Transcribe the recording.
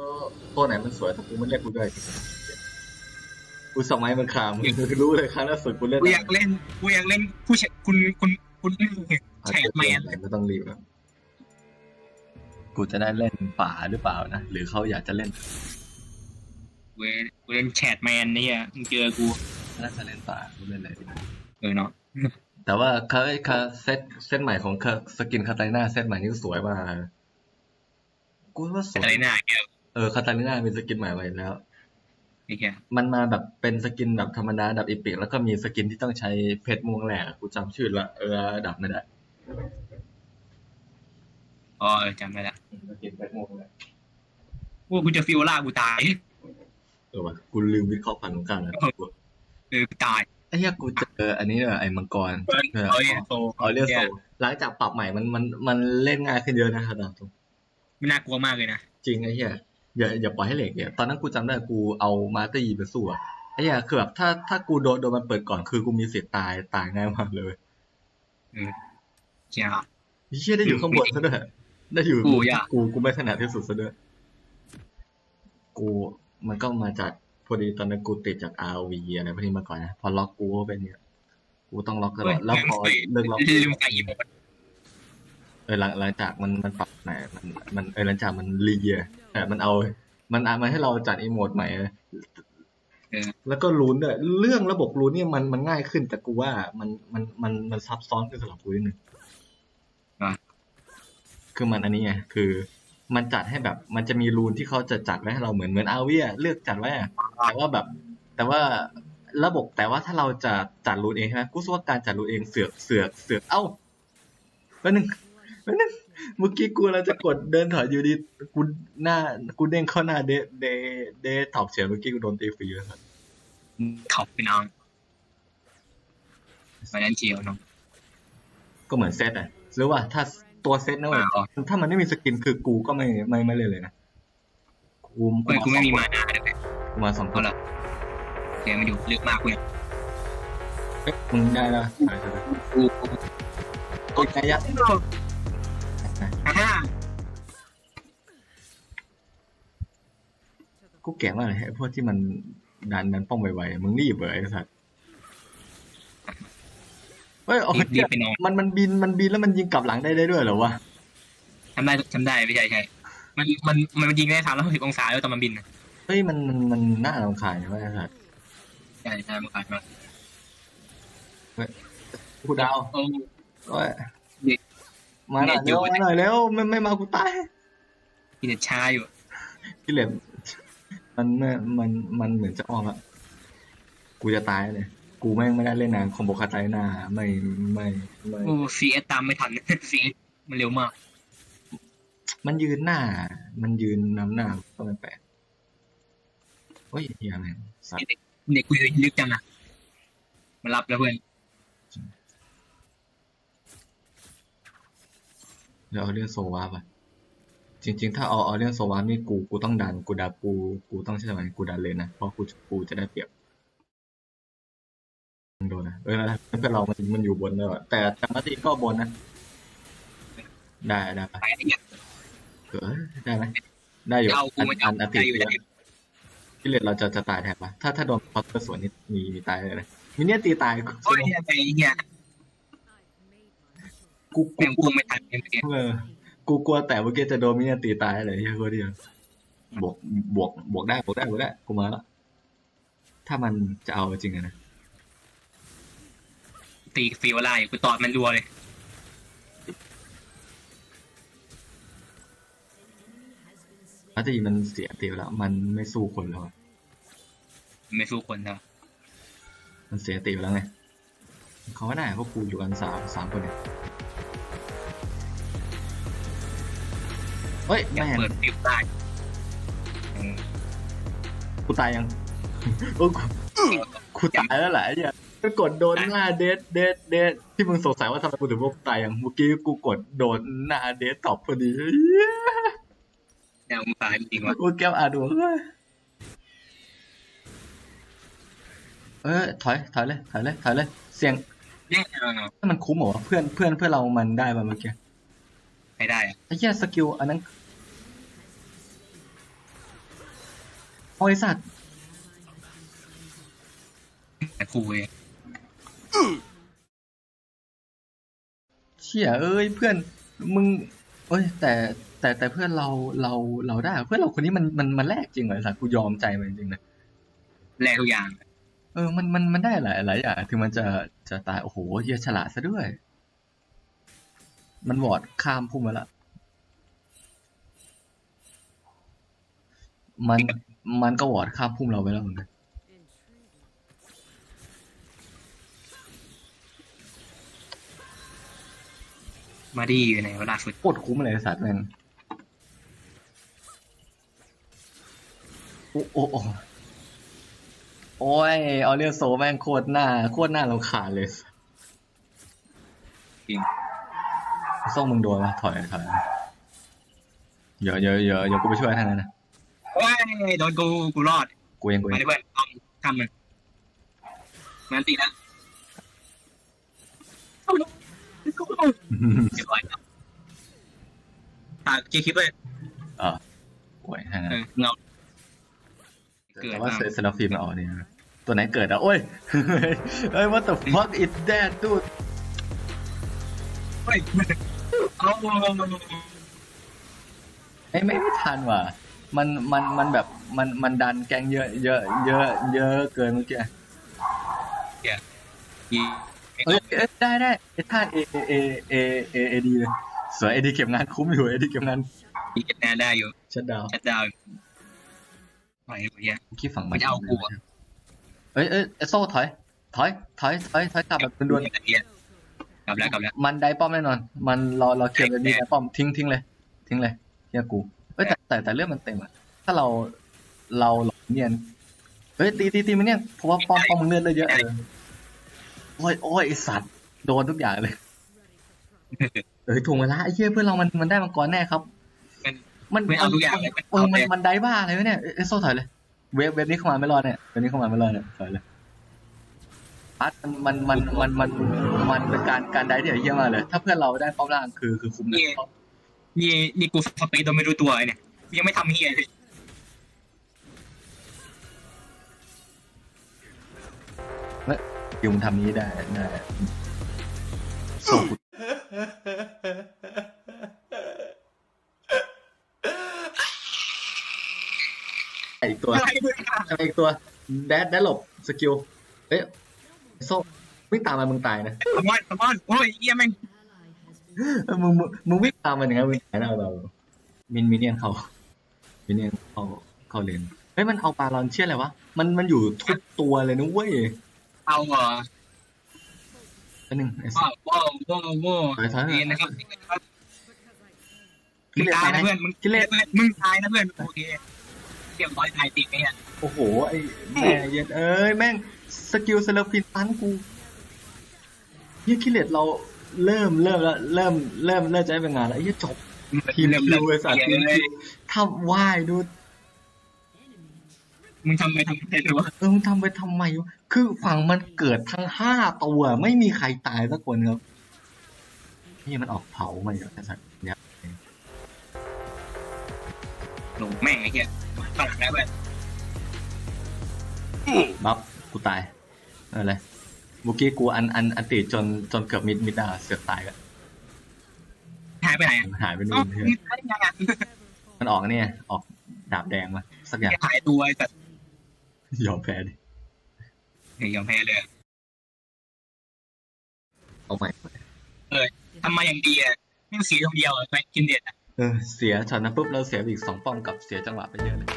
อตัวไหนมันสวยถ้ากูมันเรียกกูด้วยกูสมัยมันขามกูรู้เลยครั้งล่าสุดกูเล่นกูอยากเล่นกูอยากเล่นผู้ชคุณคุณคุณแชทแมนไม่ต้องรีบครับกูจะได้เล่นป่าหรือเปล่านะ หรือเขาอยากจะเล่นเว้ยกูเล่นแชทแมนเนี่ยมึงเจอกูน่าจะเล่นป่ากูเล่นอะไรดีเออเนาะแต่ว่าคาคาเซตเซตใหม่ของคาสกินคาตาลิน่าเซตใหม่นี่สวยมากกูว่าสวยอะไรหน้าเนี่ยเออคาตาลิน่าเป็นสกินใหม่ไปแล้ว ไอ้เหี้ยมันมาแบบเป็นสกินแบบธรรมดาดับอีพิกแล้วก็มีสกินที่ต้องใช้เพชรม่วงแหลกกูจำชื่อละเออดับไม่ได้อ๋อเออจำได้ละสกินเพชรม่วงแหลกกูกูจะฟิโอล่ากูตาย เออว่ะกูลืมวิเคราะห์พันธุ์ของกันแล้วเออกูตายไอ้เหี้ยกูเจออันนี้เลยไอ้มังกรเออเอ้ยโตออเรียโซหลังจากปรับใหม่มันมันมันเล่นง่ายขึ้นเยอะนะครับตรงไม่น่ากลัวมากเลยนะ จริงไอ้เหี้ย อย่าอย่าปล่อยให้เหล็กเนี่ยตอนนั้นกูจำได้กูเอามาเตอร์ยีไปสู้อะไอ้เหี้ยคือแบบถ้าถ้ากูโดนโดนมันเปิดก่อนคือกูมีสิทธิ์ตายตายง่ายมากเลยเจ้าไอ้เหี้ยได้อยู่ข้างบนซะด้วยได้อยู่กูอยากกูกูไม่ถนัดที่สุดซะด้วยกูมันก็มาจากพอดีตอนนั้นกูติดจาก RV อะไรพวกนี้มาก่อนนะพอล็อกกูก็เป็นเนี่ยกูต้องล็อกตลอดแล้วพอเลิกล็อกลืมใส่อีโมดเออหลังหลังจากมันมันปรับใหม่มันมันเออหลังจากมันรีเยียแต่มันเอา มันเอามาให้เราจัดอีโมดใหม่เออ แล้วก็รูนด้วยเรื่องระบบรูนเนี่ยมันมันง่ายขึ้นแต่กูว่ามันมันมันมันซับซ้อนขึ้นสำหรับกูนิดนึงอะ คือมันอันนี้ไงคือ มันจัดให้แบบมันจะมีรูนที่เขาจะจัดไว้ให้เราเหมือนเหมือนอาวีเลือกจัดไว้อะแต่ว่าแบบ แต่ว่าระบบแต่ว่าถ้าเราจะจัดรูนเองใช่ไหมกูรู้สึกว่าการจัดรูนเองเสือกเสือกเสือกเอ้าแป๊บนึงแป๊บนึง เมื่อกี้กูเราจะกดเดินถอยอยู่ดีกูหน้ากูเด้งเข้าหน้าเดเดเดถอกเฉียเมื่อกี้กูโดนตีฟรีเลยครับเขาไปน้องมาเล่นเชียวน้องก็เหมือนเซตอะหรือว่าถ้าตัวเซตนะเว้ยถ้ามันไม่มีสกินคือกูก็ไม่ไม่ไม่เลยเลยนะกูกูไม่มีมานาเลยกูมาสองคนละเดี๋ยวมาดูลึกมากกูเนี่ยมึงได้แล้วกูกูกดใจยัด กูแก่มากเลยไอ้พวกที่มันดันดันป้องไวๆมึงรีบเลยไอ้สัตว์เฮ้ยโอ้ยรีบไปนอน มันมันบินมันบินแล้วมันยิงกลับหลังได้ได้ด้วยเหรอวะทำได้ทำได้ไม่ใช่ใช่มันมันมันยิงได้สามร้อยหกสิบองศาแล้วตอนมันบินนะเฮ้ยมันมันมันน่ารำคาญใช่ไหมไอ้สัตว์ใช่ใช่มันขาดมากูดาวโอ้โอ้ยเด็ก มาหน่อยเด็กอยู่เร็วมาหน่อยเร็วไม่ไม่มากูตายกินแต่ชาอยู่พี่เหล็มมันไม่มันมันเหมือนจะออกอะกูจะตายเลย กูแม่งไม่ได้เล่นนานคอมโบคาไตหน้าไม่ไม่ไม่โอ้ซีเอสตามไม่ทันซีเอสมันเร็วมาก มันยืนหน้า มันยืนนำหน้าก็ไม่แปลกเฮ้ยเฮียแม่งสัตว์เด็กกูเลยลึกจังอะมารับแล้วเพื่อน เดี๋ยวเอาเรื่องโซวาป่ะจริง ๆ ถ้าเอาเอาเรื่องโซวานี่กูกูต้องดันกูดับกูกูต้องใช่ไหมกูดันเลยนะ เพราะกูกูจะได้เปรียบมึงโดนนะเออเพื่อนเรามันมันอยู่บนเลยว่ะแต่แต่มาตีก็บนนะ ได้ได้ปะไปไอ้เหี้ยเออได้ไหมได้อยู่เอากูอันไม่อัเอานอันติได้อยู่ดได้อยู่พี่เลดเราจะจะตายแทบปะถ้าถ้าโดนพอตเตอร์สวนนี่มีมีตายเลยนะมิเนี่ยตีตายกูโอ้ยไอ้เหี้ย กูแม่งกูพุ่งไม่ทันเมื่อกี้เออกูกลัวแต่เมื่อกี้จะโดนมิเนี่ยตีตายเลยเฮ้ยกูเดียวบวกบวกบวกได้บวกได้บวกได้กูมาแล้วถ้ามันจะเอาจริงอะนะตีฟีวไล่กูตอดมันรัวเลยพัตตีมันเสียตีไปแล้วมันไม่สู้คนแล้วอะไม่สู้คนแล้วมันเสียตีไปแล้วไงเขาไม่ได้เพราะกูอยู่กันสามสามคนเนี่ย เฮ้ยอยากแม่งเปิดฟิวได้อืมกูตายยังโอ้กูกูตายแล้วแหละไอ้เนี่ยไปกดโดนหน้าเดทเดทเดทที่มึงสงสัยว่าทำไมกูถึงว่ากูตายยังเมื่อกี้กูกดโดนหน้าเดทตอบพอดีเหี้ยแนวมึงตายจริงว่ะกูแก้วอาดวงเลยเออถอยถอยเลยถอยเลยถอยเลยเสียงเนี่ยเออถ้ามันคุ้มเหรอวะเพื่อนเพื่อนเพื่อนเรามันได้มาเมื่อกี้ ไม่ได้อะไอ้เหี้ยสกิลอันนั้นโอ้ยสัตว์แต่ครูเองเชี่ยเอ้ยเพื่อนมึงเอ้ยแต่แต่แต่เพื่อนเราเราเราได้ เพื่อนเราคนนี้มันมันมันแลกจริงเหรอไอ้สัตว์กูยอมใจมันจริงๆนะแลกทุกอย่าง เออมันมันมันได้หลายหลายอย่างถึงมันจะจะตายโอ้โหเฮียฉลาดซะด้วย มันวอร์ดข้ามพุ่มมาละ มัน มันก็วอร์ดข้ามพุ่มเราไปแล้วเหมือนกัน มาดีอยู่ไหนเวลาสุดโคตรคุ้มเลยไอ้สัตว์แม่งโอ้โอ้โอ้โอ้ยเอาเรียกโซแม่งโคตรหน้า โคตรหน้าเราขาดเลย จริง ส่งมึงโดนมาถอยถอยเดี๋ยวเดี๋ยวเดี๋ยวเดี๋ยวกูไปช่วยท่านนั้นนะโอ้ยโดนกูกูรอดกูเองกูเอมางดิเพื่อนต้องทำมันมันตีแล้วเอาลูกเรียบร้อยครับตากเกียร์คลิปเลยเออโอ้ยท่านนั้นเออเงาเกิดแต่ว่ามาเซซาลาฟิล์มมันออกเนี่ยตัวไหนเกิดอะโอ้ยเฮ้ย what the fuck is that dude เฮ้ย เอาไม่ไม่ไม่ทันว่ะ มันมันมันแบบมันมันดันแกงเยอะเยอะเยอะเยอะเกินเมื่อกี้อีเอ้ยเอ้ยได้ได้ไอ้ท่าเอเอเอเอเอดีเลยสวยเอดีเก็บงานคุ้มอยู่เอดีเก็บงานอีเก็บแนนได้อยู่ชัดดาวชัดดาวน์ไหวเฮียคิดฝั่งมันจะเอากูอะเอ้ยเอ้ยโซ่ถอย ถอย ถอย ถอย ถอยกลับแบบด่วนเฮียก ลับแล้วกลับแล้วๆมันได้ป้อมแน่นอน มันรอรอเคลียร์แบบนี้ได้ป้อมทิ้งทิ้งเลย ทิ้งเลยเฮียกูเอ้ยแต่แต่แต่เรื่องมันเต็มอะถ้าเราเราหลอกเนียนเฮ้ยตีตีตีมันเนี่ยเพราะว่าป้อมป้อมมึงเลือดเลยเยอะเออโอ้ยโอ้ยไอสัตว์โดนทุกอย่างเลยเอ้ยถูกเวลาไอ้เหี้ยเพื่อนเรามันมันได้มังกรแน่ครับ มันไม่เอาทุกอย่างเลยเออมันมันได้บ้าอะไรวะเนี่ยเอ้ยเอ้ยโซ่ถอยเลย เว็บเว็บนี้เข้ามาไม่รอดเนี่ยเว็บนี้เข้ามาไม่รอดเนี่ยถอยเลย อาร์ตมันมันมันมันมันมันเป็นการการได้ที่เหี้ยมากเลย ถ้าเพื่อนเราได้ป้อมล่างคือคือคุ้มเลยนี่นี่กูสเปซโดยไม่รู้ตัวเนี่ยยังไม่ทำเฮียเลยยุงทำนี้ได้ได้โซ่กูอีกตัวอะไรเพื่อนอะไรอีกตัวแดดแดดหลบสกิลเอ้ย โซ่วิ่งตามมันมึงตายนะสมอนสมอนโอ้ยเฮียแม่งเออมึงมึงมึงวิ่งตามมันอย่างนั้นมึงตายแน่เรามินมินเนี่ยนเขามินเนี่ยนเขาเขาเลนเฮ้ยมันเอาปลาลอนเชื่ออะไรวะมันมันอยู่ทุกตัวเลยนะเว้ยเอาเหรออันหนึ่งไอ้สัว้าส วว้าวว้าวว้าวถอยถอยเรียนนะครับกิมึงเลสตายตายนะเพื่อนมึงกิเลสมึงตายนะเพื่อนโอเคเรียบร้อยตายติดไหมเนี่ยโอ้โหไอ้แม่เย็นเอ้ยแม่ง สกิลเซเลฟินตันกูเฮียกิเลสเราเริ่มเริ่มแล้วเริ่มเริ่มเริ่มจะได้เป็นงานแล้วไอ้เฮียจบทีมเริ่มคิเริ่วมไอ้สัตว์ทีมเลยคิวทำว่ายดู มึงทำไปทำไปหรือวะเออมึงทำไปทำไมวะคือฝั่งมันเกิดทั้งห้าตัวไม่มีใครตายสักคนครับนี่มันออกเผามาอยู่ไอ้สัตว์เนี่ยหนูแม่งไอ้เหี้ยฝรั่งแล้วเว้ยบัฟ กูตายเออเลยเมื่อกี้กูอันอันอันติจนจนเกือบมิดมิดดาเสือกตายก็หายไปไหนอะหายไปนู่เอ้านเพื่อนมึงตายยังไงมันออกเนี่ย ออกดาบแดงมาสักอย่างหายตัวไอ้สัตว์ยอมแพ้ดิเฮ้ยยอมแพ้เลยเอาใหม่ทำมาอย่างดีอะไม่ต้องเสียตรงเดียวอะไปกินเด็ดอะเออเสียช็อตนั้นปุ๊บเราเสียไปอีกสองป้อมกับเสียจังหวะไปเยอะเลย